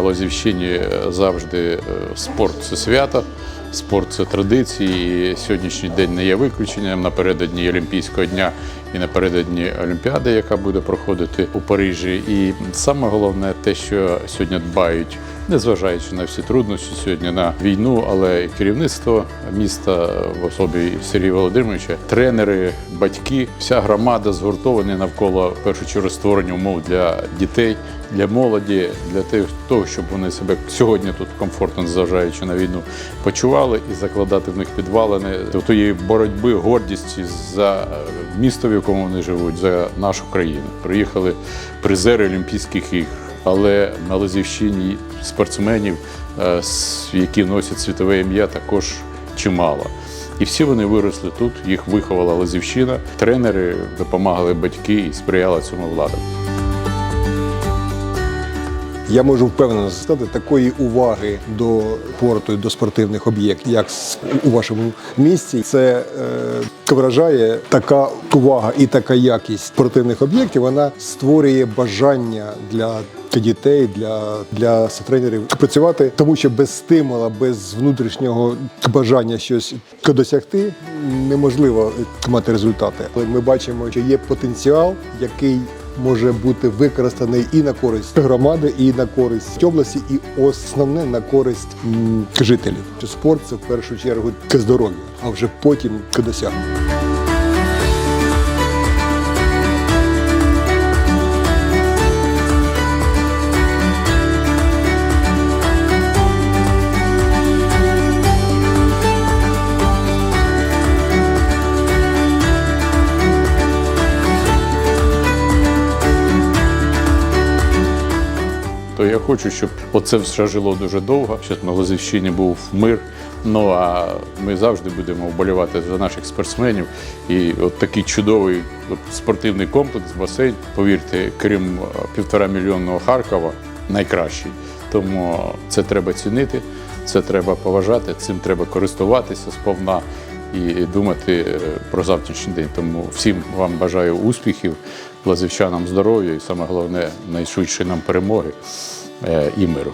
Лозівщині завжди е, спорт це свято, спорт це традиції. І сьогоднішній день не є виключенням напередодні Олімпійського дня і напередодні Олімпіади, яка буде проходити у Парижі. І саме головне те, що сьогодні дбають. Незважаючи на всі труднощі сьогодні на війну, але керівництво міста в особі Сергія Володимировича, тренери, батьки, вся громада згуртовані навколо в першу чергу створення умов для дітей, для молоді, для того, щоб вони себе сьогодні тут комфортно, незважаючи на війну, почували і закладати в них підвалини до тієї боротьби, гордісті за місто, в якому вони живуть, за нашу країну. Приїхали призери Олімпійських ігор. Але на Лозівщині спортсменів, е, які носять світове ім'я, також чимало. І всі вони виросли тут, їх виховала Лозівщина. Тренери допомагали батьки і сприяла цьому влада. Я можу впевнено сказати, такої уваги до спорту і до спортивних об'єктів, як у вашому місті, це е, вражає така увага і така якість спортивних об'єктів. Вона створює бажання для дітей, для, для тренерів працювати, тому що без стимула, без внутрішнього бажання щось досягти неможливо мати результати. Але ми бачимо, що є потенціал, який може бути використаний і на користь громади, і на користь області, і основне на користь жителів. Спорт це в першу чергу здоров'я, а вже потім досягнення. То я хочу, щоб оце все жило дуже довго, щоб на Лозівщині був мир. Ну а ми завжди будемо вболівати за наших спортсменів. І от такий чудовий спортивний комплекс, басейн, повірте, крім е, півтора мільйонного Харкова, найкращий. Тому це треба цінити, це треба поважати, цим треба користуватися сповна і думати е, про завтрашній день. Тому всім вам бажаю успіхів, лазівчанам здоров'я і саме головне найшвидше нам перемоги е, і миру.